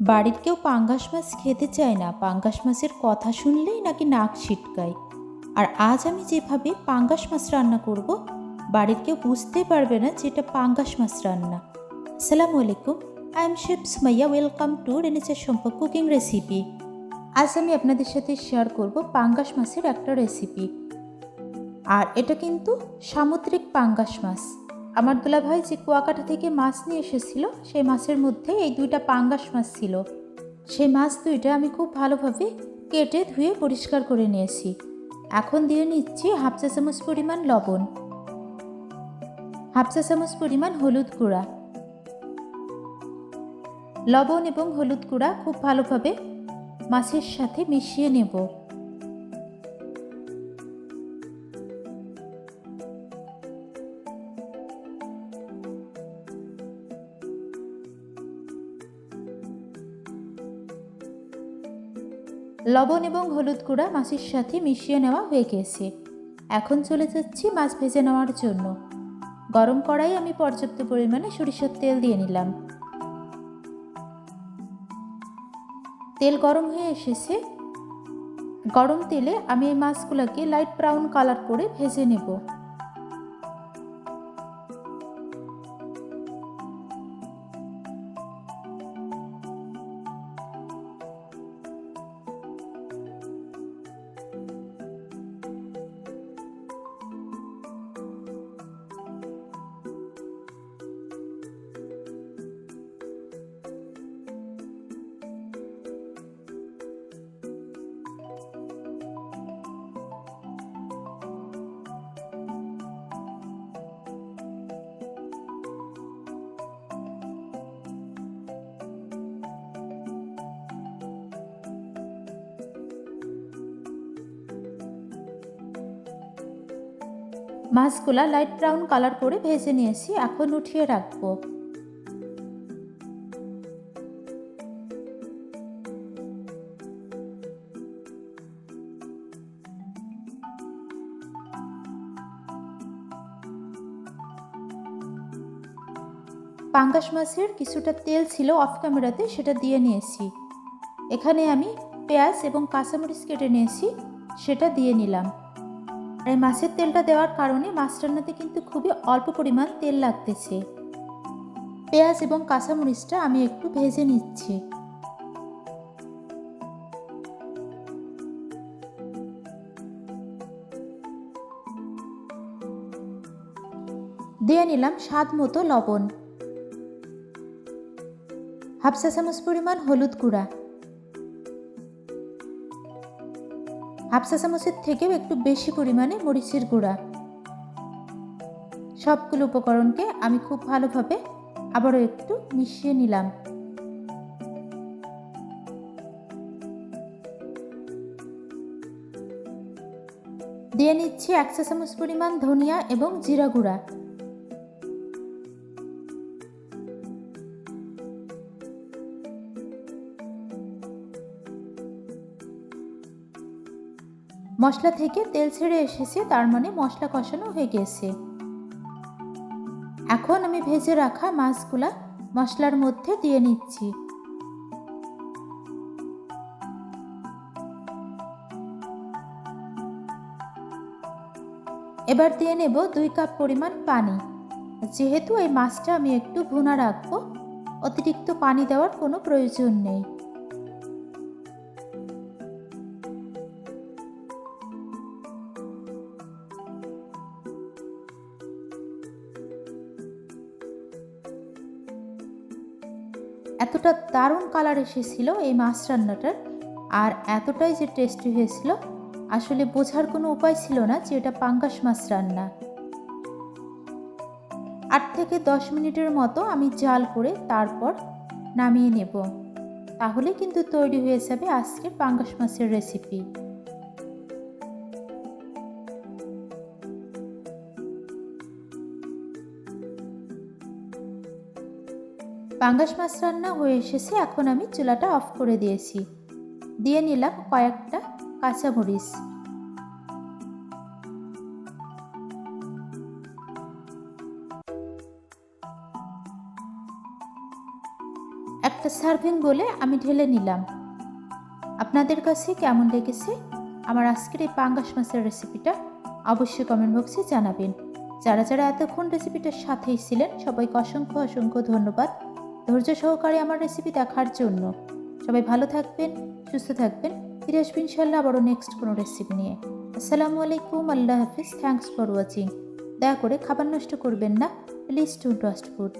বাড়ির কেউ পাঙ্গাস মাছ খেতে চায় না, পাঙ্গাস মাছের কথা শুনলেই নাকি নাক ছিটকায়। আর আজ আমি যেভাবে পাঙ্গাস মাছ রান্না করব, বাড়ির কেউ বুঝতে পারবে না যে এটা পাঙ্গাস মাছ রান্না। আসসালামু আলাইকুম I am chef Sumaiya welcome to রেনেচার সম্পর্ক কুকিং রেসিপি আজ আমি আপনাদের সাথে শেয়ার করব পাঙ্গাস মাছের একটা রেসিপি আর এটা কিন্তু সামুদ্রিক পাঙ্গাস মাছ। আমার দুলাভাই যে কুয়াকাটা থেকে মাছ নিয়ে এসেছিল, সেই মাছের মধ্যে এই দুইটা পাঙ্গাস মাছ ছিল। সেই মাছ দুইটা আমি খুব ভালোভাবে কেটে ধুয়ে পরিষ্কার করে নিয়েছি। এখন দিয়ে নিচ্ছি হাফ চা চামচ পরিমাণ লবণ। হাফ চা চামচ পরিমাণ হলুদ গুঁড়া। লবণ এবং হলুদ গুঁড়া খুব ভালোভাবে মাছের সাথে মিশিয়ে নেব। লবণ এবং হলুদ গুঁড়া মাছের সাথে মিশিয়ে নেওয়া হয়ে গেছে। এখন চলে যাচ্ছি মাছ ভেজে নেওয়ার জন্য। গরম কড়াই আমি পর্যাপ্ত পরিমাণে সরিষার তেল দিয়ে নিলাম। তেল গরম হয়ে এসেছে। গরম তেলে আমি এই মাছগুলোকে লাইট ব্রাউন কালার করে ভেজে নেব। মাছগুলা লাইট ব্রাউন কালার করে ভেজে নিয়েছি, এখন উঠিয়ে রাখব। পাঙ্গাস মাছের কিছুটা তেল ছিল অফ ক্যামেরাতে সেটা দিয়ে নিয়েছি। এখানে আমি পেঁয়াজ এবং কাঁচামরিচ কেটে নিয়েছি, সেটা দিয়ে নিলাম। আর এই মাছের তেলটা দেওয়ার কারণে মাছ রান্নাতে কিন্তু খুবই অল্প পরিমাণ তেল লাগতেছে। পেঁয়াজ এবং কাঁচামরিচটা আমি একটু ভেজে নিচ্ছি। দিয়ে নিলাম স্বাদ মতো লবণ। হাফ চা চামচ পরিমাণ হলুদ গুঁড়া। হাফ চা চামচের থেকেও একটু বেশি পরিমাণে মরিচের গুঁড়া। সবগুলো উপকরণকে আমি খুব ভালোভাবে আবারও একটু মিশিয়ে নিলাম। দিয়ে নিচ্ছি এক চা চামচ পরিমাণ ধনিয়া এবং জিরা গুঁড়া। মশলা থেকে তেল ছেড়ে এসেছে, তার মানে মশলা কষানো হয়ে গেছে। এখন আমি ভেজে রাখা মাছগুলা মশলার মধ্যে দিয়ে নিচ্ছি। এবার দিয়ে নেব দুই কাপ পরিমাণ পানি। যেহেতু এই মাছটা আমি একটু ভুনা রাখব, অতিরিক্ত পানি দেওয়ার কোনো প্রয়োজন নেই। এতটা দারুণ কালার এসেছিল এই মাছ রান্নাটার, আর এতটাই যে টেস্টি হয়েছিল, আসলে বোঝার কোনো উপায় ছিল না যে এটা পাঙ্গাস মাছ রান্না। আট থেকে দশ মিনিটের মতো আমি জাল করে তারপর নামিয়ে নেব। তাহলে কিন্তু তৈরি হয়ে যাবে আজকের পাঙ্গাস মাছের রেসিপি পাঙ্গাস মাছ রান্না হয়ে এসেছে, এখন আমি চুলাটা অফ করে দিয়েছি। দিয়ে নিলাম কয়েকটা কাঁচা কাঁচামরিচ একটা সার্ভিং বলে আমি ঢেলে নিলাম। আপনাদের কাছে কেমন লেগেছে? আমার আজকের এই পাঙ্গাস মাছের রেসিপিটা অবশ্যই কমেন্ট বক্সে জানাবেন। যারা যারা এতক্ষণ রেসিপিটার সাথেই ছিলেন, সবাইকে অসংখ্য অসংখ্য ধন্যবাদ। ধৈর্য সহকারে আমার রেসিপি দেখার জন্য। সবাই ভালো থাকবেন, সুস্থ থাকবেন। ফিরে আসবেন ইনশাল্লাহ আবারও নেক্সট কোনো রেসিপি নিয়ে। আসসালামু আলাইকুম, আল্লাহ হাফিজ। থ্যাংকস ফর ওয়াচিং দয়া করে খাবার নষ্ট করবেন না। Please two trust food